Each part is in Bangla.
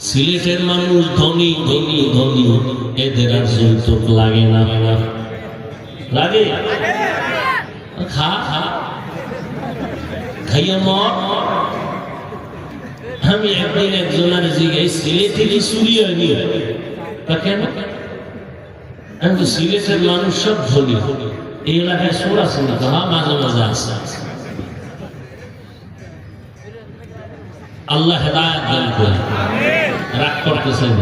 সিলেটের মানুষ ধনী ধনী ধনী, এদের আর যৌতুক লাগে না। লাগে? খা খা। খাইয়া মর। আমি একদিন একজনের জিগাই সিলেটে কি চুরি হয়নি? তা কেন? আমি তো সিলেটের মানুষ সব ধনী। এই এলাকায় সোর আছে না হ্যাঁ মাঝে মাঝে আছে। আল্লাহ হেদায়ত দান রাগ করতেছেন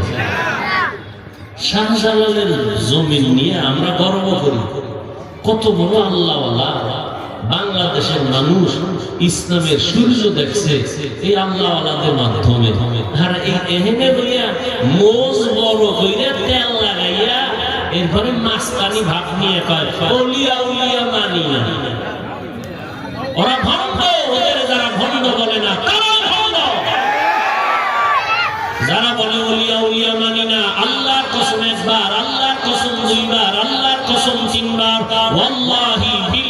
শাহজালালের জমিন নিয়ে আমরা গর্ব করি। কত বড় আল্লাহ বাংলাদেশের মানুষ ইসলামের সূর্য দেখছে এই আল্লাহওয়ালাদের মাধ্যমে। আর এই এহেনে হইয়া মোজ বড় হইয়া তেল লাগাইয়া এরপরে মাস্তানি ভাব নিয়ে কয়, অলিয়া, উলিয়া মানি ওরা ভণ্ড, ওদের যারা ভণ্ড বলে না তারা ভণ্ড যারা বলে উলিয়া মানি না আল্লাহর কসম একবার আল্লাহর কসম দুইবার আল্লাহর কসম তিনবার। ওয়াল্লাহি বিল্লাহি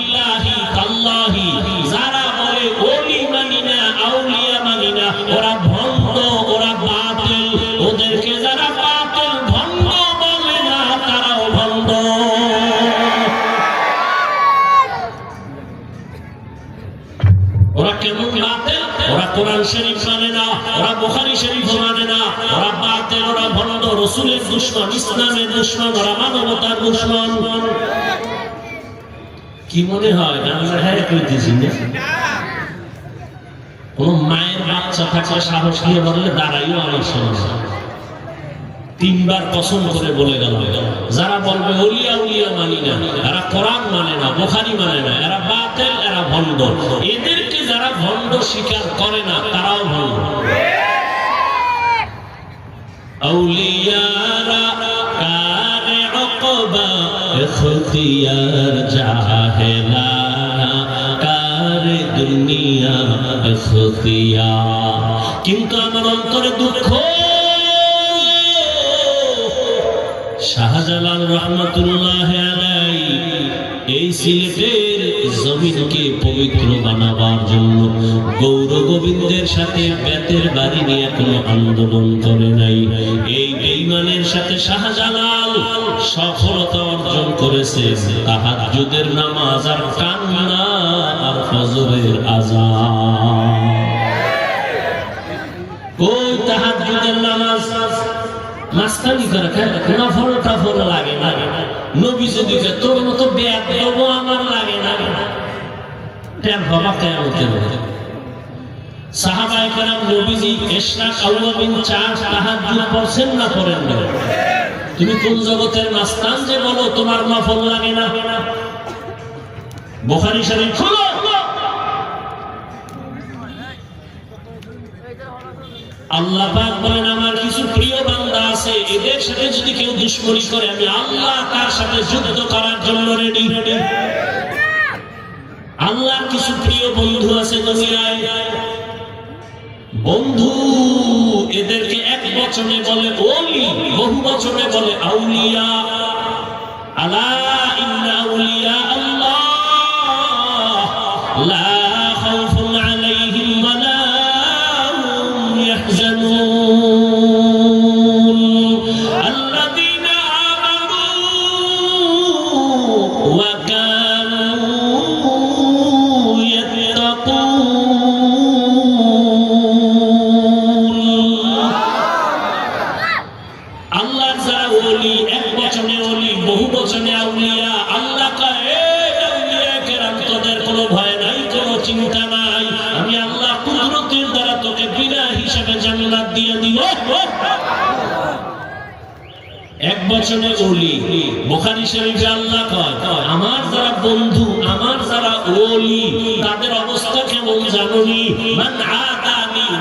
দুশ্মন ইসলামের দুশ্মন ওরা মানবতার দুশ্মন। কি মনে হয় আমরা হ্যাঁ কইতেছি না? কোন মায়ের বাচ্চা থাকলে সাহস নিয়ে বললে দাঁড়াইও অনেক সময় তিনবার কসম করে বলে গেল। যারা বলবে উলিয়া উলিয়া মানি না। এরা কোরআন মানে না বোখারি মানে না। এরা বাতেল এরা ভণ্ড। এদেরকে যারা ভণ্ড স্বীকার করে না তারাও ভণ্ড। আউলিয়ারা খুতিয়ার জাহেলা কার দুনিয়া খুতিয়া কিন্তু আমার অন্তরে দুঃখ। শাহজালাল রহমতুল্লাহ এই সিলেটের জমিনকে পবিত্র বানাবার জন্য গৌর গোবিন্দের সাথে বেতের বাড়ি নিয়ে কোনো আন্দোলন করে নাই। সাথে শাহজালাল সফলতা অর্জন করেছে। তাহাজ্জুদের নামাজ আর কান্না আর ফজরের আজান কই তাহাজ্জুদের নামাজ, মাস্তানি করে খায় নফল টফল লাগে না। নবী যদি তোর মতো ব্যাগ আমার লাগে না। ট্যাপ বাবা কেমতের নবীজি চার না না তুমি কোন জগতের যে বলো, তোমার লাগে না। বুখারী আল্লাহ বলেন, আমার কিছু প্রিয় বান্দা আছে, এদের সাথে যদি কেউ দুশ্মনী করে, আমি আল্লাহ তার সাথে যুদ্ধ করার জন্য রেডি রেডি আল্লাহর কিছু প্রিয় বন্ধু আছে দুনিয়ায়। বন্ধু এদেরকে এক বচনে বলে ওলি বহু বচনে বলে আউলিয়া। আলা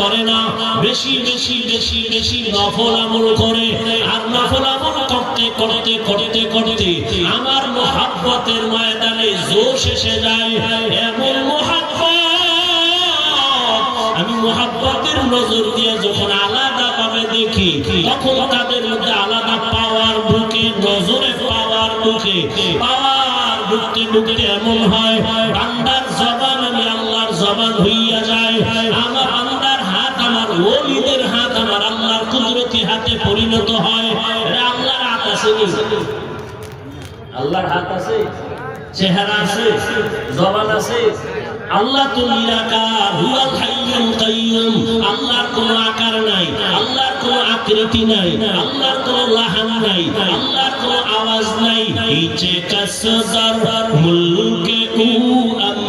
করে না। বেশি বেশি বেশি বেশি নফল আমল করে। আর নফল আমল করতে করতে করতে করতে আমার মহাব্বতের ময়দানে জোর শেষে যায়। এমন মহাব্বত, আমি মহাব্বতের নজর দিয়ে যখন আলাদা ভাবে দেখি, তখন তাদের মধ্যে আলাদা পাওয়ার বুকে, নজরে পাওয়ার বুকে পাওয়ার বুকে বুকে এমন হয়, বান্দার জবান আমি আল্লাহর জবান হইয়া যায়। ওলিদের হাত আমার আল্লাহর কুদরতি হাতে পরিণত হয়। আল্লাহর হাত আছে নি? আল্লাহর হাত আছে? চেহারা আছে? জবান আছে? আল্লাহ তো নিরাকার, হুয়াল হাইয়ুল কাইয়ুম আল্লাহর কোনো আকার নাই, আল্লাহর কোনো আকৃতি নাই, আল্লাহর কোনো লাহান নাই, আল্লাহর কোনো আওয়াজ নাই। ইচে কাসদার মুলকে উ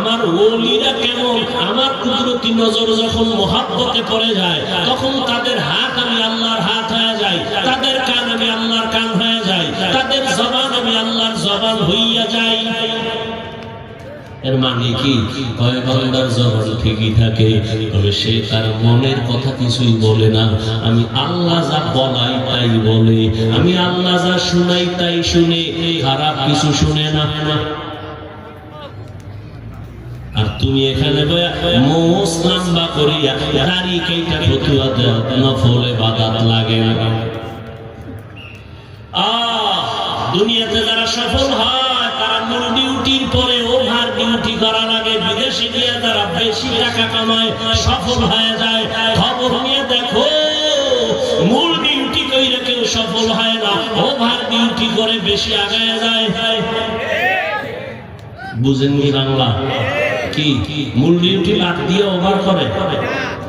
আমার ওলিরা কেমন? আমার কুদরতি নজর যখন মহাব্বতে পড়ে যায়, তখন তাদের হাত আমি আল্লাহর হাত হয়ে যায় তাদের কান আমি আল্লাহর কান হয়ে যায় তাদের জবান আমি আল্লাহর জবান হইয়া যাই। এর মানে কি? পয়গম্বর জবান ঠিকই থাকে, তবে সে তার মনের কথা কিছুই বলে না। আমি আল্লাহ যা বলাই তাই বলে, আমি আল্লাহ যা শুনাই তাই শুনে, খারাপ কিছু শুনে না। তুমি এখানে মোস লম্বা করিয়া দাড়ি কেইটা ফতুয়া দেও, নফলে বাদাত লাগে না। দুনিয়াতে যারা সফল হয়, তারা মূল ডিউটির পরে ওভার ডিউটি করা লাগে বিদেশে গিয়ে তারা বেশি টাকা কামায়, সফল হয়ে যায়। খবর নিয়ে দেখো, মূল ডিউটি কইরা কেউ সফল হয় না, ওভার ডিউটি করে বেশি আগায় যায়। বুঝেননি বাংলা? কি? মূল ডিউটি বাদ দিয়ে ওভার করে।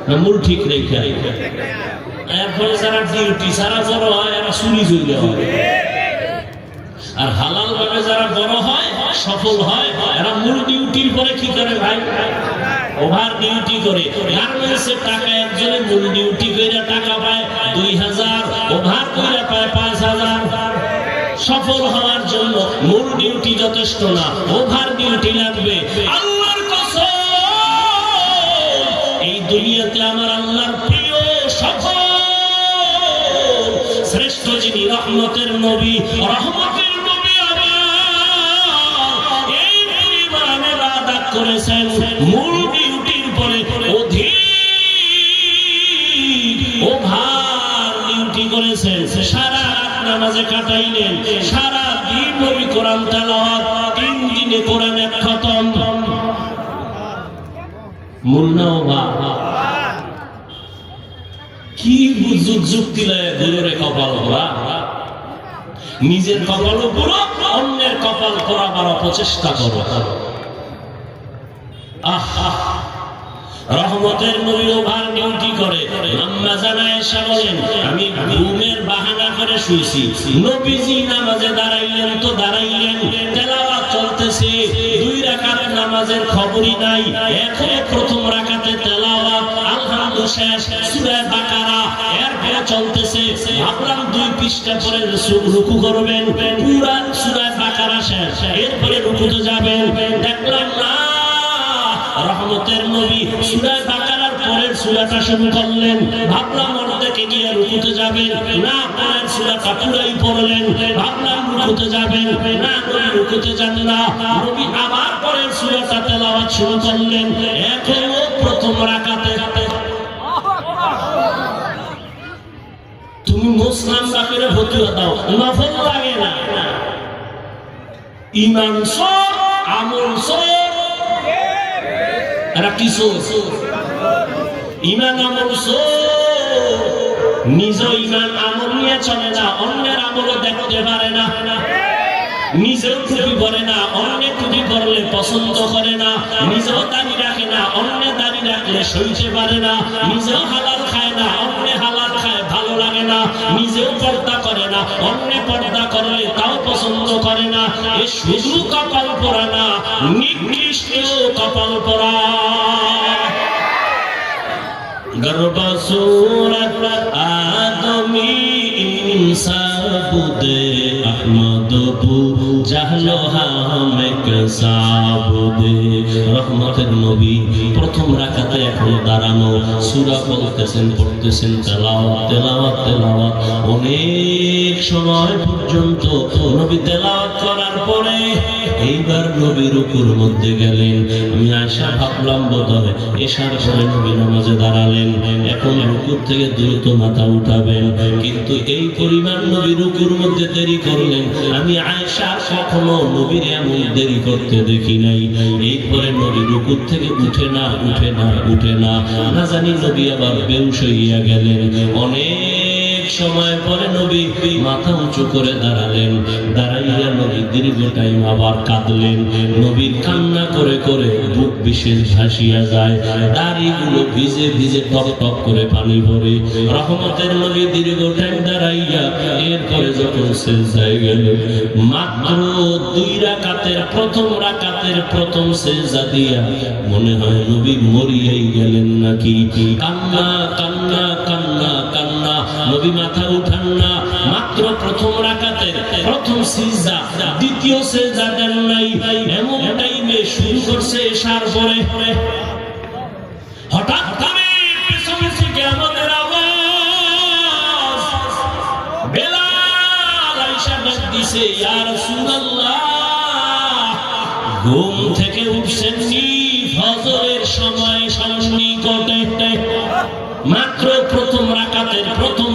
না, মূল ঠিক রেখে এরপরে যারা ডিউটি সারা বড় হয়, এরা চুরি চলে হয়। আর হালাল ভাবে যারা বড় হয়, সফল হয়, এরা মূল ডিউটির পরে কি করে ভাই? ওভার ডিউটি করে। গার্মেন্টসের টাকা, একজনে মূল ডিউটি করে টাকা পায় দুই হাজার, ওভার করে পায় পাঁচ হাজার। সফল হওয়ার জন্য মূল ডিউটি যথেষ্ট না, ওভার ডিউটি লাগবে। আল্লাহর দুনিয়াতে আমার আল্লাহর প্রিয় সফল শ্রেষ্ঠ যিনি রহমতের নবী, রহমতের মূল ডিউটির পরে অধিক নামাজে কাটাইলেন, সারা দিন নবী কোরআন ওভার কি যুক্তি লয়ে গুরুরে কপাল ভরা। নিজের কপাল পুরো অন্যের কপাল করাবার অপচেষ্টা করো। রহমতের নবী ওভার ডিউটি করে। আম্মা জানা এসে বলেন, আমি ঘুমের বাহানা করে শুইছি নবীজি নামাজে দাঁড়াইলেন তো দাঁড়াইলেন। তেলাওয়াত চলতেছে। দুই রাকাত নামাজের খবরই নাই। এখন প্রথম রাকাতে তেলাওয়াত আলহামদু শেষ, সূরা বাকারা। চলতেছে। ভাবলাম দুই পৃষ্ঠা পরে রুকু করবেন। পুরা সূরা বাকারা শেষ। এরপরে রুকুতে যাবেন। দেখলাম, না, রহমতের নবী সূরা বাকারার করলেন। ভাবলাম না, পরের আবার শুরু করলেন। এখনও প্রথম রাকাতে তুমি মুসলাম বাপের ভতুয়া দাও। নফল লাগে না। ইমান সব আমল সব এরা কি সোর ইমান, আমল সোর নিজ ইমান, আমল নিয়ে চলে না, অন্যের আমলও দেখতে পারে না। নিজেও টুপি পরে না, অন্য টুপি পরলে পছন্দ করে না। নিজেও দাড়ি রাখে না, অন্য দাড়ি রাখলে সইতে পারে না। নিজেও হালাল খায় না, অন্য হালাল খায় ভালো লাগে না, নিজেও পর্দা করে না, অন্য পর্দা করলে তাও পছন্দ করে না। এ শুধু কপাল পরা না নিকৃষ্ট কপাল পরা গর্ব সুরত আদমি। রহমতের নবী, প্রথম রাকাতে এখন দাঁড়ানো, সূরা বলতেছেন পড়তেছেন তেলাওয়াত তেলাওয়াত তেলাওয়াত। অনেক সময় পর্যন্ত নবী তেলাওয়াত করার পরে এইবার নবী রুকুর মধ্যে গেলেন। আমি আশা ভাবলাম, বোধহয় এসার পরে নবী নামাজে দাঁড়ালেন। এখন রুকুর থেকে দ্রুত মাথা উঠাবেন। কিন্তু এই পরিমাণ নবী রুকুর মধ্যে দেরি করলেন। আমি আয়েশা কখনো নবীর এমন দেরি করতে দেখি নাই। এরপরে নবী রুকুর থেকে উঠে না উঠে না উঠে না। না জানি নবী আবার বেউস হইয়া গেলেন। অনেক সময় পরে নবী মাথা উঁচু করে দাঁড়ালেন। দাঁড়াইয়া নবী দীর্ঘ টাইম আবার কাঁদলেন। নবীর কান্না করে করে বুক বিশেষ ভাসিয়া যায়। দাড়িগুলো ভিজে ভিজে টক টক করে পানি ভরে। রহমতের নবী দীর্ঘ টাইম দাঁড়াইয়া এরপরে যখন শেষ হয়ে গেল, মাত্র দুই রাকাতের, প্রথম রাকাতের প্রথম সেজদা দিয়া মনে হয় নবী মরিয়াই গেলেন নাকি? কান্না কান্না নবী মাথা উঠান না, মাত্র প্রথম রাকাতের প্রথম সিজদা, দ্বিতীয় সিজদা দেন নাই। এমন টাইমে শুরু করছে এসার পরে। হঠাৎ করে পেছনে থেকে আমাদের ঘুম থেকে উঠছেন নি ফজরের সময় সন্নিকটে মাত্র প্রথম রাকাতের প্রথম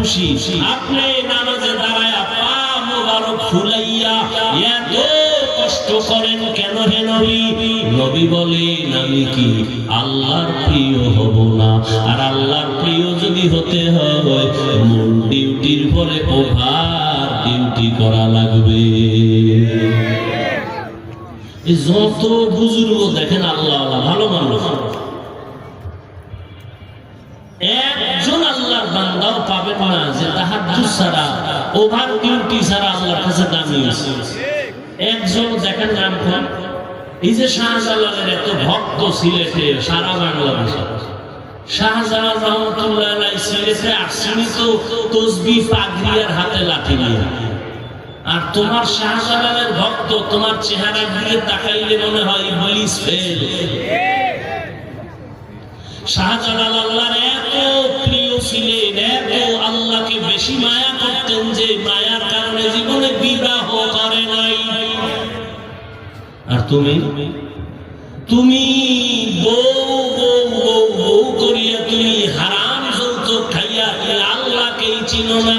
খুশি। আপনি নামাজে দাঁড়ায় পা মোবারক ফুলাইয়া এত কষ্ট করেন কেন হে নবী? নবী বলেন, আমি কি আল্লাহর প্রিয় হব না? আর আল্লাহর প্রিয় যদি হতে হয় মূল ডিউটির পরে ওভার ডিউটি করা লাগবে। যত বুজুর্গ দেখেন, আল্লাহ আল্লাহ ভালো মানুষ একজন আল্লাহর বান্দাও পাবে না যে তাহাজ্জুদ ছাড়া ওভার ডিউটি ছাড়া আল্লাহর কাছে দামি আছে একজন দেখেন নাম কোন এই যে শাহজালালের এত ভক্ত সিলেটে, সারা বাংলাদেশে। শাহজালাল আর তোমার ভক্ত তোমার মনে হয় শাহজালাল আল্লাহর এত ছিলেন এত আল্লাহকে বেশি মায়া করতেন যে মায়ার কারণে জীবনে বিবাহ করে নাই। আর তুমি? তুমি বউ বউ বউ বউ করিয়া তুমি হারাম খাইয়া আল্লাহকেই চিনো না।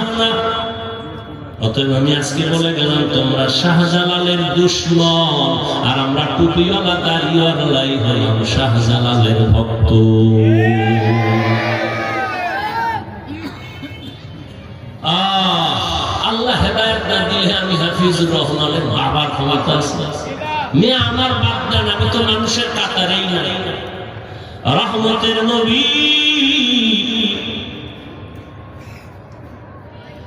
অতএব আমি আজকে বলে গেলাম, তোমরা শাহজালালের দুশ্মন, আর আমরা টুপিওয়ালা হলাম শাহজালালের ভক্ত। হাফিজুর রহমানের বাবার ক্ষমতা আছে। মেয়ে আমার বাপ জান আমি তো মানুষের কাতারেই নাই। রহমতের নবী।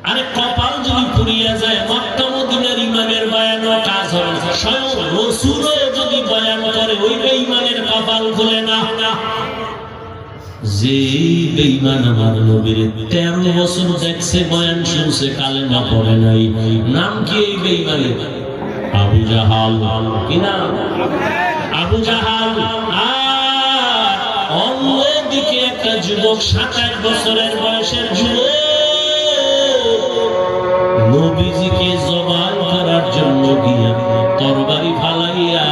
আরে কপাল যদি পুড়িয়া যায়, মক্কা মদিনার ইমানের বয়ানও কাজ হবে না। স্বয়ং রসুলও যদি বয়ান করে, ওই বেঈমানের কপাল খুলে না। যে শুনছে, কালেমা পড়ে নাম কি এই অন্যদিকে একটা যুবক সাতাশ বছরের বয়সের যুবক। নবীজিকে জবান করার জন্য গিয়া তরবারি ফালাইয়া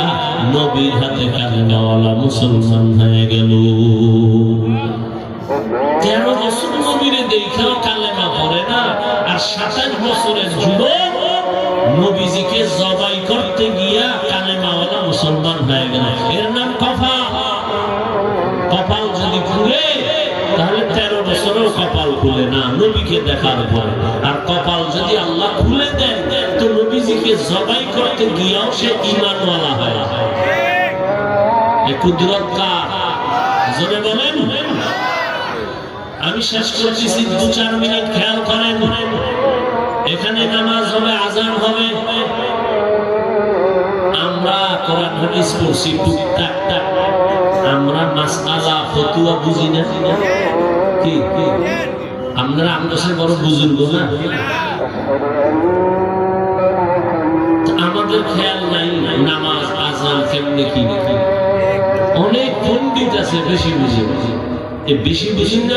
নবীর হাতে কালেমাওয়ালা মুসলমান হয়ে গেল। তেরো বছর নবীরে দেখাও কালেমা পড়ে না? আর সাতাশ বছরের যুবক নবীজিকে জবাই করতে গিয়া কালেমাওয়ালা মুসলমান হয়ে গেল। এর নাম কফা কপাল যদি খুলে, তাহলে তেরো বছর বছরেও কপাল খুলে না, নবীকে দেখার পর। আর কপাল যদি আল্লাহ খুলে দেন, তো নবীজিকে জবাই করতে গিয়াও সে ইমানওয়ালা হয়। কুদরত কার জোরে বলেন আমি শেষ করতেছি দু চার মিনিট খেয়াল করেন। এখানে নামাজ হবে, আজান হবে। আমরা কোরআন, হাদিস পড়ছি, টুকটাক। টাক আমরা মাসআলা, ফতুয়া বুঝি না। কি? কি আমরা আমরা সে বড় বুজুর্গ না? আমাদের খেয়াল নাই, নামাজ, আজান কেমনে কি? অনেক পণ্ডিত আছে, বেশি বুঝে বুঝে। বেশি বুঝি না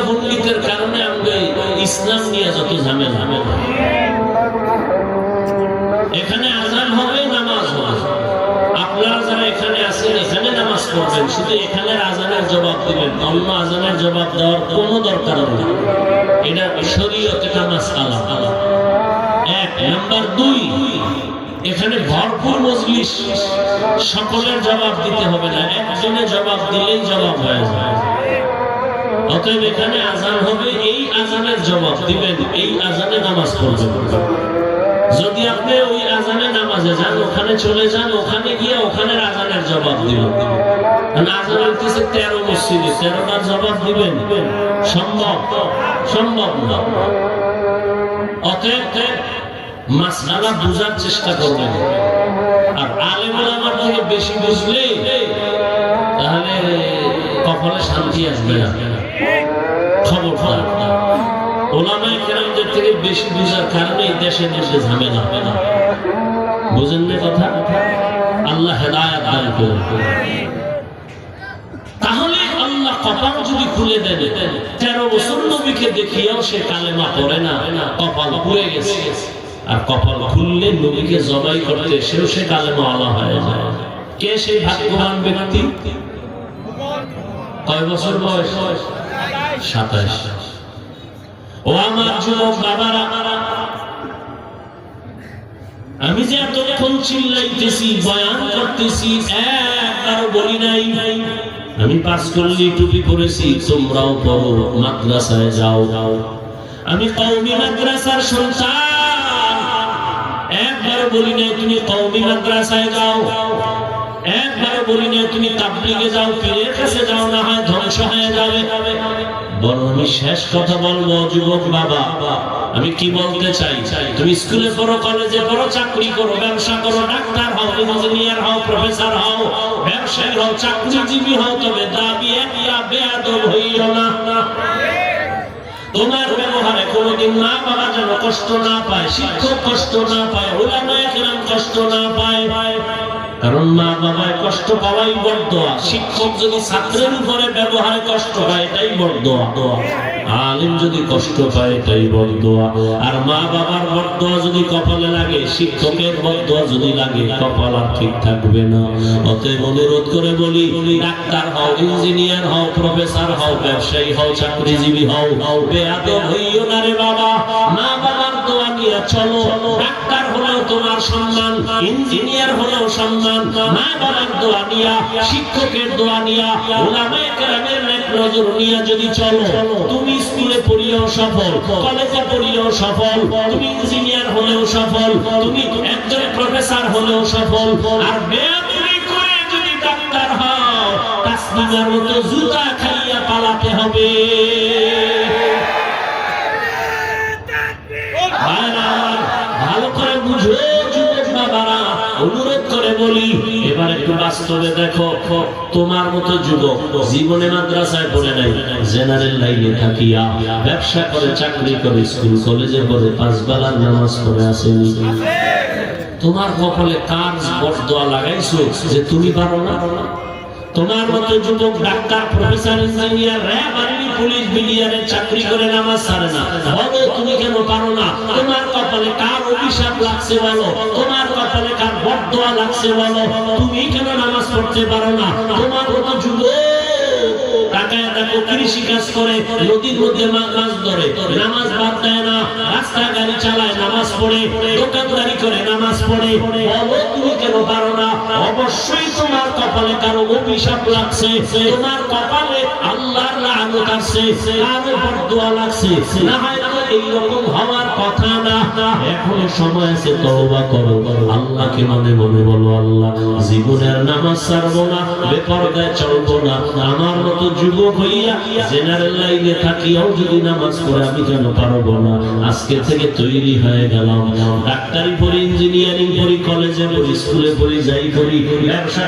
কারণে আমরা ইসলাম নিয়ে যত এখানে আজান হবে, নামাজ হবে। আপনারা যারা এখানে এখানে নামাজ পড়বেন। শুধু আজানের জবাব দিবেন। অন্য আজানের জবাব দেওয়ার কোনো দরকার নেই। এটা শরীয়তে নামাজ আলা আলা এক, নাম্বার দুই, এখানে ভরপুর মজলিস। সকলের জবাব দিতে হবে না। একজনে জবাব দিলেই জবাব হয়ে যায়। অতএব এখানে আজান হবে, এই আজানের জবাব দিবেন, এই আজানে নামাজ পড়বেন। যদি আপনি ওই আজানে নামাজে যান, ওখানে চলে যান, ওখানে গিয়ে ওখানের আজানের জবাব দিবেন। আজান তেরো মসজিদে জবাব দিবেন। সম্ভব সম্ভব না। অতএব বোঝার চেষ্টা করবেন। আর আলেমুল আমার থেকে বেশি বুঝলে, তাহলে কখনো শান্তি আসবে না। খবর ওলামায় কেরামদের থেকে বেশি বুঝার কারণে দেশে দেশে ঝামেলা হবে না। বুঝেন না কথা? আল্লাহ দান তাহলে আল্লাহ কপাল যদি খুলে দেন, তেরো বছর নবীকে দেখিয়েও সে কালেমা পড়ে না, কপাল গেছে। আর কপাল খুললে নবীকে জবাই করতে সেও সে কালেমা আলা হয়ে যায়। কে সেই ভাগ্যবান ব্যক্তি? কয় বছর বয়স? সাতাশ। ও আমার যুবক আমি যে এতক্ষণ চিল্লাইতেছি, বয়ান করতেছি বলি নাই। আমি পাস করলি টুপি পরেছি, তোমরাও পড়ো, মাদ্রাসায় যাও। যাও আমি কৌমি মাদ্রাসার সন্তান একবার বলি নাই, তুমি কৌমি মাদ্রাসায় যাও। একবার বলি নাই তুমি তাবলিগে যাও পীরের কাছে যাও, না হয় ধ্বংস হয়ে যাবে। বড় আমি শেষ কথা বলব, যুবক বাবা, আমি কি বলতে চাই? তুমি স্কুলে পড়ো, কলেজে পড়ো, চাকরি করো, ব্যবসা করো, ডাক্তার হও, ইঞ্জিনিয়ার হও, প্রফেসর হও, ব্যবসায়ী হও, চাকরিজীবী হও, তবে দাবি একিয়া বেয়াদব হইও না। তোমার ব্যবহারে কোনোদিন মা বাবা যেন কষ্ট না পায়, শিক্ষক কষ্ট না পায়, ওলামায়ে কেরাম কষ্ট না পায়। কারণ মা বাবায় কষ্ট পাওয়াই বড় দোয়া শিক্ষক যদি ছাত্রের উপরে ব্যবহারে কষ্ট পায়, এটাই বড় দোয়া দোয়া আলিম যদি কষ্ট পায়, এটাই বড় দোয়া আর মা বাবার বড় দোয়া যদি কপালে লাগে, শিক্ষকের বড় দোয়া যদি লাগে, কপাল আর ঠিক থাকবে না। অতএব অনুরোধ করে বলি, ডাক্তার হও, ইঞ্জিনিয়ার হও, প্রফেসর হও, ব্যবসায়ী হও, চাকরিজীবী হও হও, বেয়াদব হইও না রে বাবা। মা দোয়া চলো, ডাক্তার হলেও তোমার সম্মান, ইঞ্জিনিয়ার হলেও সম্মান মা বাবার দোয়া নিয়া, শিক্ষকের দোয়া নিয়া, ওলামায়ে কেরামের নেক নজর নিয়া যদি চলো, তুমি স্কুলে পড়িয়েও সফল, কলেজে পড়িয়েও সফল, তুমি ইঞ্জিনিয়ার হলেও সফল, তুমি একজন প্রফেসর হলেও সফল, আর বেয়াদবি করে যদি ডাক্তার হও তাসলিমার মতো জুতা খাইয়া পালাতে হবে। করে তোমার কপালে কার লাগাইছো যে তুমি পারো না? তোমার মতো যুবক ডাক্তার পুলিশ বিলিয়ারে চাকরি করে নামাজ ছাড়ে না। বলো, তুমি কেন পারো না? তোমার কপালে কার অভিশাপ লাগছে বলো? তোমার কপালে কার বদদোয়া লাগছে বলো? তুমি কেন নামাজ পড়তে পারো না? তোমার মতো যুবক অবশ্যই কপালে কারও অভিশাপ লাগছে, তোমার কপালে আল্লাহর লানত আছে লাগছে। না তো এইরকম হওয়ার কথা না। এখনও সময় আছে, তওবা করো। আল্লাহকে মনে মনে বলো, আল্লাহ, জীবনের নামাজ ছাড়বো না, বেপরদায় চলবো না। আমার মতো হইয়া জেনারেল লাইনে থাকিয়াও যদি নামাজ আমি যেন পারব না। আজকে থেকে তৈরি হয়ে গেলাম। ডাক্তারি পড়ি, ইঞ্জিনিয়ারিং পড়ি, কলেজে পড়ি, স্কুলে পড়ি, যাই পড়ি, ব্যবসা